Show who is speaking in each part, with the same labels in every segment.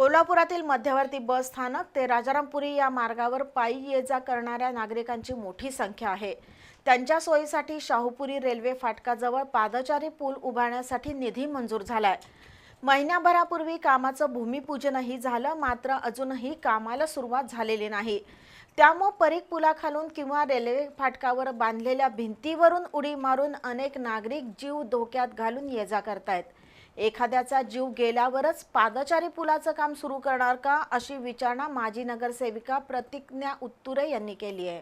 Speaker 1: कोल्हापुरातील मध्यवर्ती बस स्थानक ते राजारामपुरी या मार्गावर पायी ये जा करणाऱ्या नागरिकांची मोठी संख्या आहे. त्यांच्या सोयीसाठी शाहूपुरी रेल्वे फाटकाजवळ पादचारी पूल उभारण्यासाठी निधी मंजूर झालाय. महिन्याभरापूर्वी कामाचं भूमिपूजनही झालं मात्र अजूनही कामाला सुरुवात झालेली नाही. त्यामुळे परीख पुलाखालून किंवा रेल्वे फाटकावर बांधलेल्या भिंतीवरून उडी मारून अनेक नागरिक जीव धोक्यात घालून ये जा करतायत. एखाद्याचा जीव गेल्यावरच पादचारी पुलाचं काम सुरू करणार का अशी विचारणा माजी नगरसेविका प्रतिज्ञा उत्तुरे यांनी केली आहे.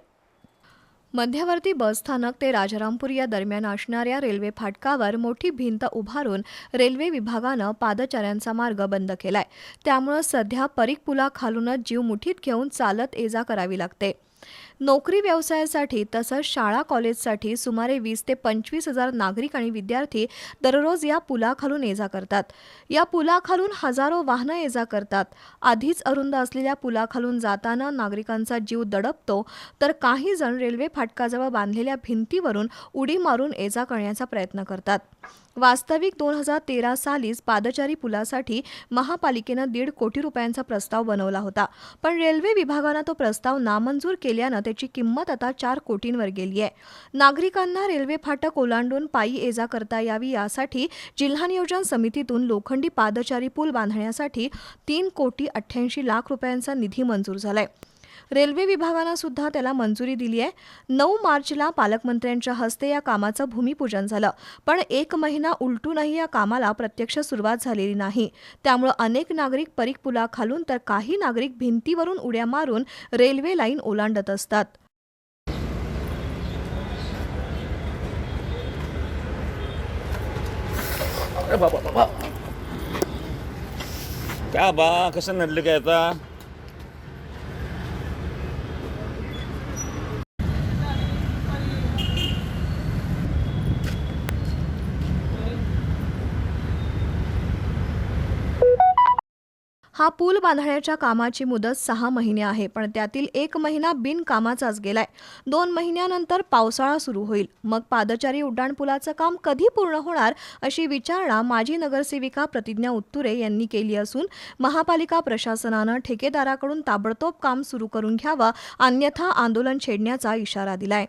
Speaker 2: मध्यवर्ती बसस्थानक ते राजारामपूर या दरम्यान असणाऱ्या रेल्वे फाटकावर मोठी भिंत उभारून रेल्वे विभागानं पादचाऱ्यांचा मार्ग बंद केलाय. त्यामुळं सध्या परीख पुलाखालूनच जीव मुठीत घेऊन चालत ये जा करावी लागते. नोकरी व्यवसायासाठी तसंच शाळा कॉलेजसाठी सुमारे वीस ते पंचवीस हजार नागरिक आणि विद्यार्थी दररोज या पुलाखालून ये जा करतात. या पुलाखालून हजारो वाहनं ये जा करतात. आधीच अरुंद असलेल्या पुलाखालून जाताना नागरिकांचा जीव दडपतो तर काही जण रेल्वे फाटकाजवळ बांधलेल्या भिंतीवरून उडी मारून ये जा करण्याचा प्रयत्न करतात. वास्तविक दोन हजार तेरा सालीच पादचारी पुलासाठी महापालिकेनं दीड कोटी रुपयांचा प्रस्ताव बनवला होता. पण रेल्वे विभागानं तो प्रस्ताव नामंजूर केल्यानं त्याची किंमत आता चार कोटींवर गेली आहे. नागरिकांना रेल्वे फाटक ओलांडून पायी ये जा करता यावी यासाठी जिल्हा नियोजन समितीतून लोखंडी पादचारी पूल बांधण्यासाठी तीन कोटी अठ्ठ्याऐंशी लाख रुपयांचा निधी मंजूर झालाय. रेल्वे विभागानं सुद्धा त्याला मंजुरी दिली आहे. नऊ मार्चला पालकमंत्र्यांच्या हस्ते या कामाचं भूमिपूजन झालं. पण एक महिना उलटूनही या कामाला प्रत्यक्ष सुरुवात झालेली नाही. त्यामुळं अनेक नागरिक परीख पुलाखालून तर काही नागरिक भिंतीवरून उड्या मारून रेल्वे लाईन ओलांडत असतात.
Speaker 3: बाबा काय बा कसं नडलं काय आता?
Speaker 2: हा पूल बांधण्याच्या कामाची मुदत सहा महिने आहे पण त्यातील एक महिना बिनकामाचाच गेलाय. दोन महिन्यानंतर पावसाळा सुरू होईल. मग पादचारी उड्डाणपुलाचं काम कधी पूर्ण होणार अशी विचारणा माजी नगरसेविका प्रतिज्ञा उत्तुरे यांनी केली असून महापालिका प्रशासनानं ठेकेदाराकडून ताबडतोब काम सुरू करून घ्यावं अन्यथा आंदोलन छेडण्याचा इशारा दिलाय.